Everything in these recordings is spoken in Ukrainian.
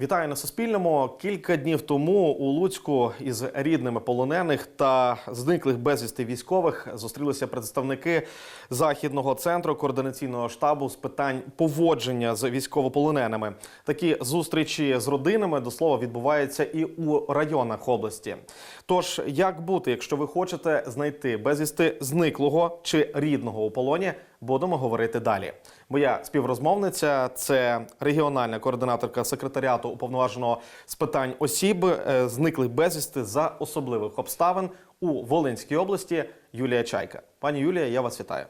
Вітаю на Суспільному. Кілька днів тому у Луцьку із рідними полонених та зниклих безвісти військових зустрілися представники західного центру координаційного штабу з питань поводження з військовополоненими. Такі зустрічі з родинами до слова відбуваються і у районах області. Тож, як бути, якщо ви хочете знайти безвісти зниклого чи рідного у полоні, будемо говорити далі. Моя співрозмовниця це регіональна координаторка секретаріату уповноваженого з питань осіб, е, зниклих безвісти за особливих обставин у Волинській області Юлія Чайка. Пані Юлія, я вас вітаю.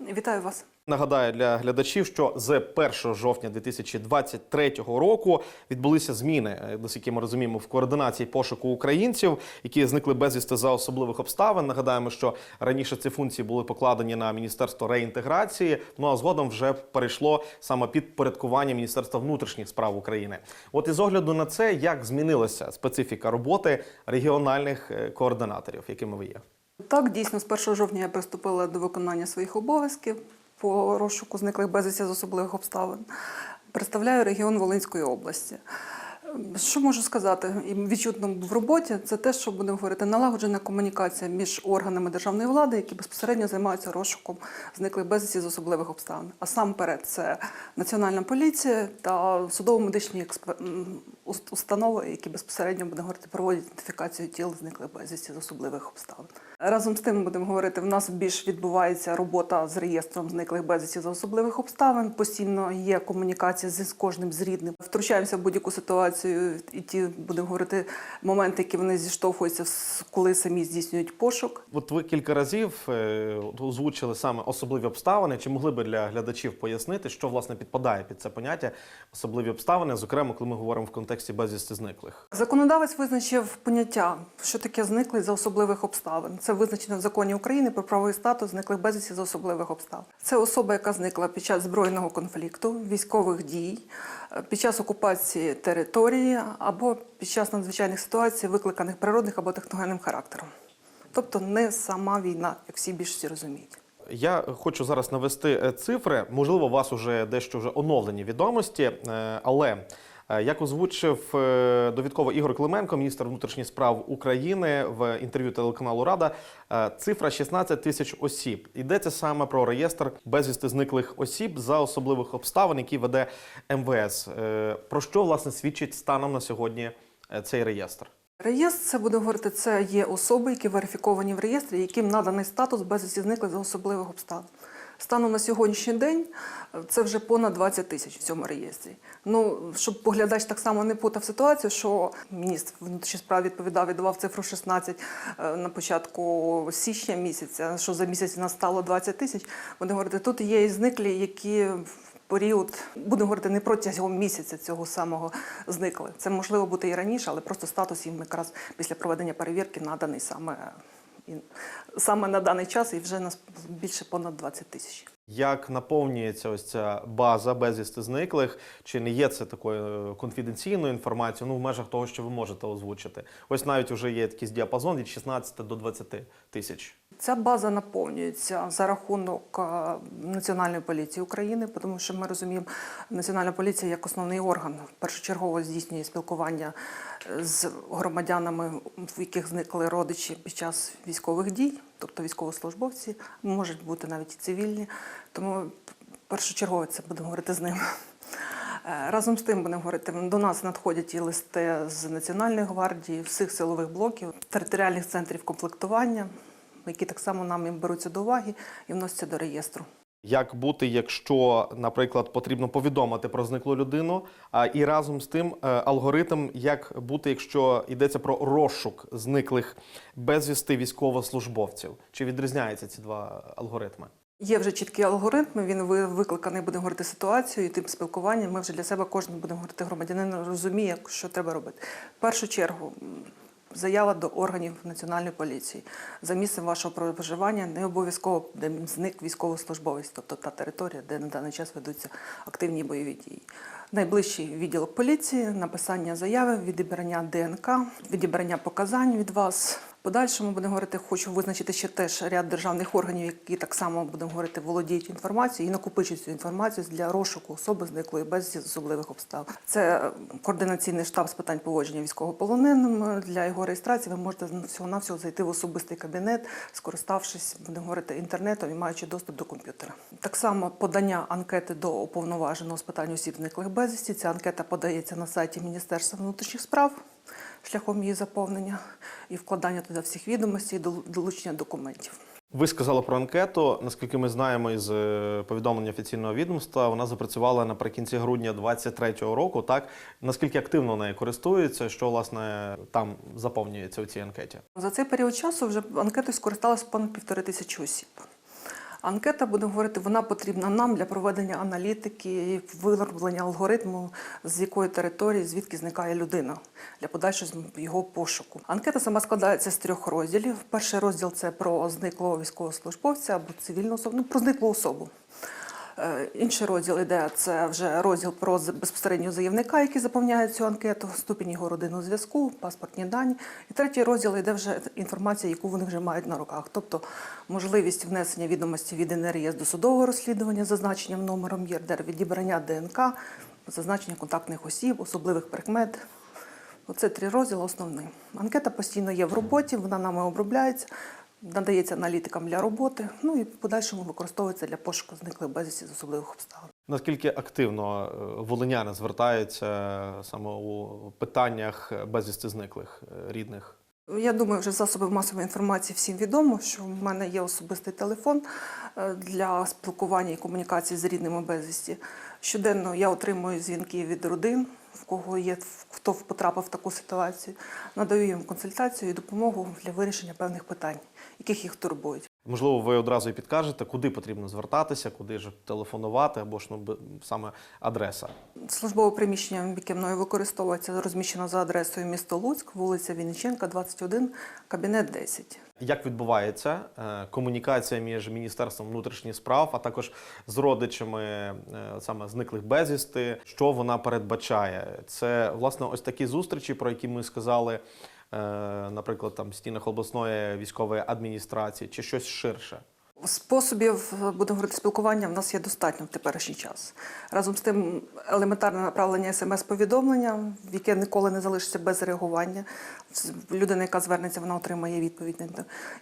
Вітаю вас. Нагадаю для глядачів, що з 1 жовтня 2023 року відбулися зміни, е, наскільки ми розуміємо, в координації пошуку українців, які зникли безвісти за особливих обставин. Нагадаємо, що раніше ці функції були покладені на міністерство реінтеграції. Ну а згодом вже перейшло саме під порядкування Міністерства внутрішніх справ України. От із огляду на це, як змінилася специфіка роботи регіональних е, координаторів, якими ви є. Так, дійсно, з 1 жовтня я приступила до виконання своїх обов'язків по розшуку зниклих безвісті з особливих обставин. Представляю регіон Волинської області. Що можу сказати? І відчутно в роботі це те, що будемо говорити, налагоджена комунікація між органами державної влади, які безпосередньо займаються розшуком зниклих безвісті з особливих обставин. А сам перед це Національна поліція та судово-медичні експе- м, уст- установи, які безпосередньо будемо говорити, проводять ідентифікацію тіл зниклих безвісті з особливих обставин. Разом з тим будемо говорити, в нас більш відбувається робота з реєстром зниклих безвісті з особливих обставин. Постійно є комунікація з з кожним з рідним. Втручаємося в будь-яку ситуацію, і ті будемо говорити моменти, які вони зіштовхуються, коли самі здійснюють пошук. От ви кілька разів е, озвучили саме особливі обставини. Чи могли би для глядачів пояснити, що власне підпадає під це поняття особливі обставини, зокрема, коли ми говоримо в контексті безвісти зниклих? Законодавець визначив поняття, що таке зниклий за особливих обставин. Це визначено в законі України про правовий статус зниклих безвісті за особливих обставин. Це особа, яка зникла під час збройного конфлікту, військових дій, під час окупації території або під час надзвичайних ситуацій, викликаних природних або техногенним характером. Тобто не сама війна, як всі більшості розуміють. Я хочу зараз навести е, цифри. Можливо, у вас уже дещо вже оновлені відомості, е, але як озвучив е, довідково Ігор Клименко, міністр внутрішніх справ України в інтерв'ю телеканалу Рада, е, цифра 16 тисяч осіб. Йдеться саме про реєстр безвісти зниклих осіб за особливих обставин, які веде МВС. Е, Про що власне свідчить станом на сьогодні е, цей реєстр? Реєстр, це буде говорити, це є особи, які верифіковані в реєстрі, яким наданий статус безвісті зниклих за особливих обставин. Станом на сьогоднішній день е, це вже понад 20 тисяч в цьому реєстрі. Ну, щоб поглядач так само не путав ситуацію, що міністр внутрішніх справ відповідав і давав цифру 16 е, на початку січня місяця, що за місяць у нас стало 20 тисяч. Будемо говорити, тут є і зниклі, які період, будемо говорити, не протягом місяця цього самого зникли. Це можливо бути і раніше, але просто статус їм якраз після проведення перевірки наданий саме, і- саме на даний час і вже нас більше понад 20 тисяч. Як наповнюється ось ця база безвісти зниклих? Чи не є це такою е, конфіденційною інформацією? Ну, в межах того, що ви можете озвучити? Ось навіть вже є якийсь діапазон від 16 до 20 тисяч. Ця база наповнюється за рахунок е, Національної поліції України, тому що ми розуміємо, Національна поліція як основний орган першочергово здійснює спілкування е, з громадянами, в яких зникли родичі під час військових дій, тобто військовослужбовці, можуть бути навіть і цивільні. Тому першочергово це будемо говорити з ними. Е, Разом з тим будемо говорити, до нас надходять і листи з Національної гвардії, всіх силових блоків, територіальних центрів комплектування, які так само нам беруться до уваги і вносяться до реєстру. Як бути, якщо, наприклад, потрібно повідомити про зниклу людину, а і разом з тим е, алгоритм, як бути, якщо йдеться про розшук зниклих безвісти військовослужбовців? Чи відрізняються ці два алгоритми? Є вже чіткий алгоритм, він ви- викликаний, будемо говорити, ситуацією, і тим спілкуванням. Ми вже для себе кожен будемо говорити громадянин розуміє, що треба робити. В першу чергу заява до органів національної поліції за місцем вашого проживання не обов'язково, де зник військовослужбовець, тобто та територія, де на даний час ведуться активні бойові дії. Найближчий відділок поліції, написання заяви, відібрання ДНК, відібрання показань від вас. Подальшому будемо говорити, хочу визначити ще теж ряд державних органів, які так само будемо говорити, володіють інформацією і накопичують цю інформацію для розшуку особи зниклої безвісті з особливих обставин. Це координаційний штаб з питань поводження військовополоненим. Для його реєстрації ви можете всього навсього зайти в особистий кабінет, скориставшись, будемо говорити, інтернетом і маючи доступ до комп'ютера. Так само подання анкети до уповноваженого з питань осіб зниклих безвісті. Ця анкета подається на сайті Міністерства внутрішніх справ шляхом її заповнення і вкладання туди всіх відомостей, і долучення документів. Ви сказали про анкету. Наскільки ми знаємо із е, повідомлення офіційного відомства, вона запрацювала наприкінці грудня 2023 року. Так наскільки активно нею користуються, що власне там заповнюється у цій анкеті? За цей період часу вже анкетою скористалося понад півтори тисячі осіб. Анкета, будемо говорити, вона потрібна нам для проведення аналітики і вироблення алгоритму, з якої території, звідки зникає людина для подальшого його пошуку. Анкета сама складається з трьох розділів. Перший розділ це про зниклого військовослужбовця або цивільну особу, ну, про зниклу особу. Е, Інший розділ іде це вже розділ про з- безпосередньо заявника, який заповняє цю анкету, ступінь його родинного зв'язку, паспортні дані. І третій розділ іде вже інформація, яку вони вже мають на руках, тобто можливість внесення відомості від НРЄС до судового розслідування, зазначенням номером ЄРДР, відібрання ДНК, зазначення контактних осіб, особливих прикмет. Оце три розділи основні. Анкета постійно є в роботі, вона нами обробляється, надається аналітикам для роботи, ну і в подальшому використовується для пошуку зниклих безвісті з особливих обставин. Наскільки активно е, волиняни звертаються саме у питаннях безвісти зниклих е, рідних? Я думаю, вже з засобів масової інформації всім відомо, що в мене є особистий телефон е, для спілкування і комунікації з рідними безвісті. Щоденно я отримую дзвінки від родин, в кого є хто потрапив в таку ситуацію. Надаю їм консультацію і допомогу для вирішення певних питань, яких їх турбують. Можливо, ви одразу і підкажете, куди потрібно звертатися, куди ж телефонувати, або ж ну, саме адреса. Службове приміщення, яке мною використовується, розміщено за адресою місто Луцьк, вулиця Вінниченка, 21, кабінет 10. Як відбувається е, комунікація між Міністерством внутрішніх справ, а також з родичами е, саме зниклих безвісти? Що вона передбачає? Це власне ось такі зустрічі, про які ми сказали, наприклад, там стінах обласної військової адміністрації, чи щось ширше. Способів, будемо говорити, спілкування в нас є достатньо в теперішній час. Разом з тим, елементарне направлення смс-повідомлення, яке ніколи не залишиться без реагування. Людина, яка звернеться, вона отримає відповідь.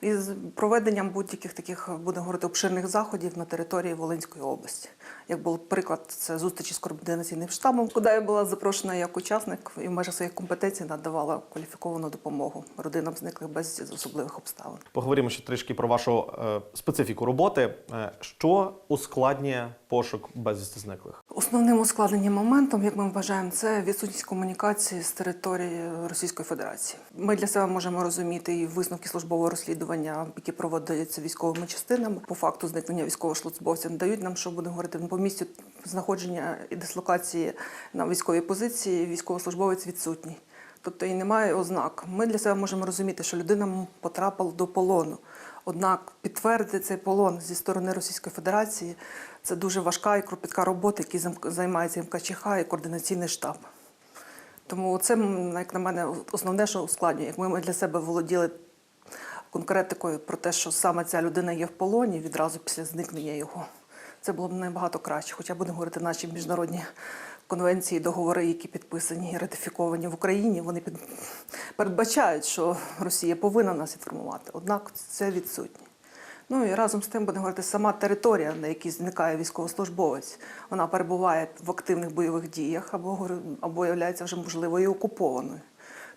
І з проведенням будь-яких таких, будемо говорити, обширних заходів на території Волинської області. Як був приклад, це зустрічі з координаційним штабом, куди я була запрошена як учасник і в межах своїх компетенцій надавала кваліфіковану допомогу родинам зниклих безвісті з особливих обставин. Поговоримо ще трішки про вашу е, специфіку роботи. Е, що ускладнює пошук безвісти зниклих? Основним ускладненням моментом, як ми вважаємо, це відсутність комунікації з території Російської Федерації. Ми для себе можемо розуміти і висновки службового розслідування, які проводяться військовими частинами по факту зникнення військовослужбовця, дають нам, що будемо говорити по місцю знаходження і дислокації на військовій позиції. Військовослужбовець відсутній. Тобто і немає ознак. Ми для себе можемо розуміти, що людина потрапила до полону. Однак підтвердити цей полон зі сторони Російської Федерації це дуже важка і кропітка робота, зам- займається МКЧХ і координаційний штаб. Тому це, як на мене, основне, що ускладнює. Як ми для себе володіли конкретикою про те, що саме ця людина є в полоні відразу після зникнення його, це було б набагато краще. Хоча будемо говорити наші міжнародні конвенції, договори, які підписані і ратифіковані в Україні, вони передбачають, що Росія повинна нас інформувати. Однак це відсутнє. Ну і разом з тим будемо говорити, сама територія, на якій зникає військовослужбовець, вона перебуває в активних бойових діях або або є вже можливо і окупованою.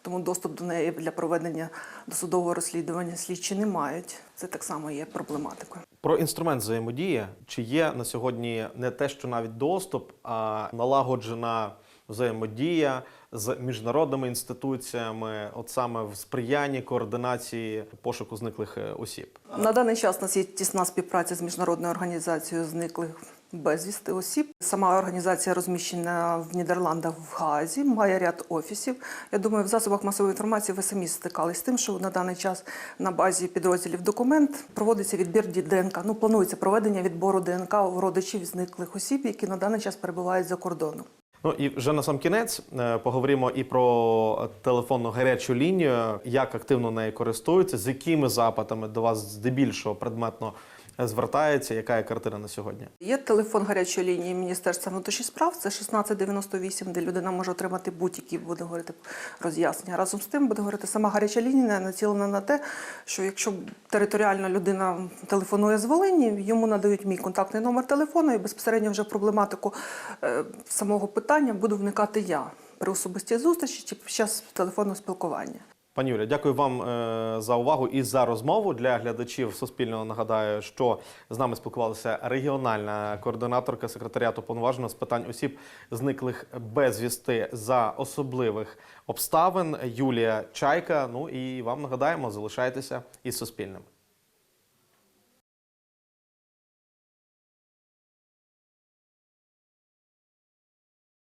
Тому доступ до неї для проведення досудового розслідування слідчі не мають. Це так само є проблематикою. Про інструмент взаємодії чи є на сьогодні не те, що навіть доступ, а налагоджена взаємодія з міжнародними інституціями, от саме в сприянні координації пошуку зниклих е, осіб. На даний час у нас є тісна співпраця з міжнародною організацією зниклих безвісти осіб. Сама організація розміщена в Нідерландах в Гаазі, має ряд офісів. Я думаю, в засобах масової інформації ви самі стикались з тим, що на даний час на базі підрозділів документ проводиться відбір ДНК. Ну планується проведення відбору ДНК у родичів зниклих осіб, які на даний час перебувають за кордоном. Ну і вже на сам кінець е, поговоримо і про телефонну гарячу лінію, як активно нею користуються, з якими запитами до вас здебільшого предметно звертається, яка є картина на сьогодні. Є телефон гарячої лінії Міністерства внутрішніх справ, це 1698, де людина може отримати будь-які, буде говорити роз'яснення. Разом з тим буде говорити сама гаряча лінія, націлена на те, що якщо територіальна людина телефонує з Волині, йому надають мій контактний номер телефону, і безпосередньо вже проблематику е, самого питання буду вникати я при особистій зустрічі чи під час телефонного спілкування. Пані Юля, дякую вам е, за увагу і за розмову. Для глядачів Суспільного нагадаю, що з нами спілкувалася регіональна координаторка секретаріату повноваженого з питань осіб, зниклих безвісти за особливих обставин Юлія Чайка. Ну і вам нагадаємо, залишайтеся із Суспільним.